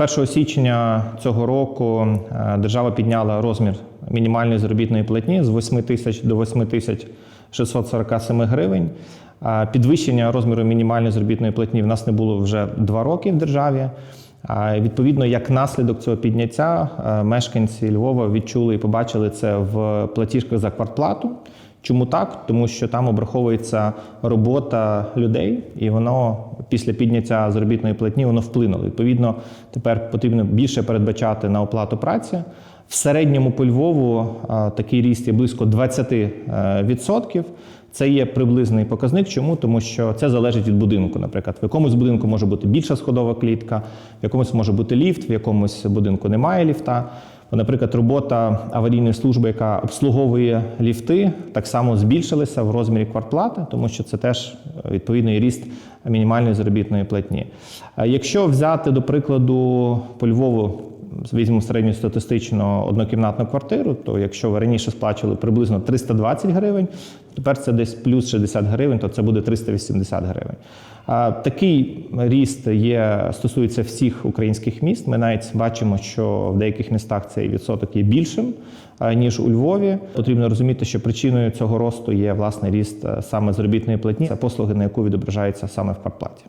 З 1 січня цього року е, держава підняла розмір мінімальної заробітної платні з 8 тисяч до 8 тисяч 647 гривень. Підвищення розміру мінімальної заробітної платні в нас не було вже два роки в державі. Відповідно, як наслідок цього підняття, е, мешканці Львова відчули і побачили це в платіжках за квартплату. Чому так? Тому що там обраховується робота людей, і воно після підняття заробітної платні воно вплинуло. Відповідно, тепер потрібно більше передбачати на оплату праці. В середньому по Львову такий ріст є близько 20%. Це є приблизний показник. Чому? Тому що це залежить від будинку. Наприклад, в якомусь будинку може бути більша сходова клітка, в якомусь може бути ліфт, в якомусь будинку немає ліфта. Наприклад, робота аварійної служби, яка обслуговує ліфти, так само збільшилася в розмірі квартплати, тому що це теж е, відповідний ріст мінімальної заробітної платні. Якщо взяти до прикладу по Львову візьмемо середньостатистично однокімнатну квартиру, то якщо ви раніше сплачували приблизно 320 гривень, тепер це десь плюс 60 гривень, то це буде 380 гривень. Такий ріст є, стосується всіх українських міст. Ми навіть бачимо, що в деяких містах цей відсоток є більшим ніж у Львові. Потрібно розуміти, що причиною цього росту є власне ріст е, саме заробітної платні, це послуги, на яку відображається саме в квартплаті.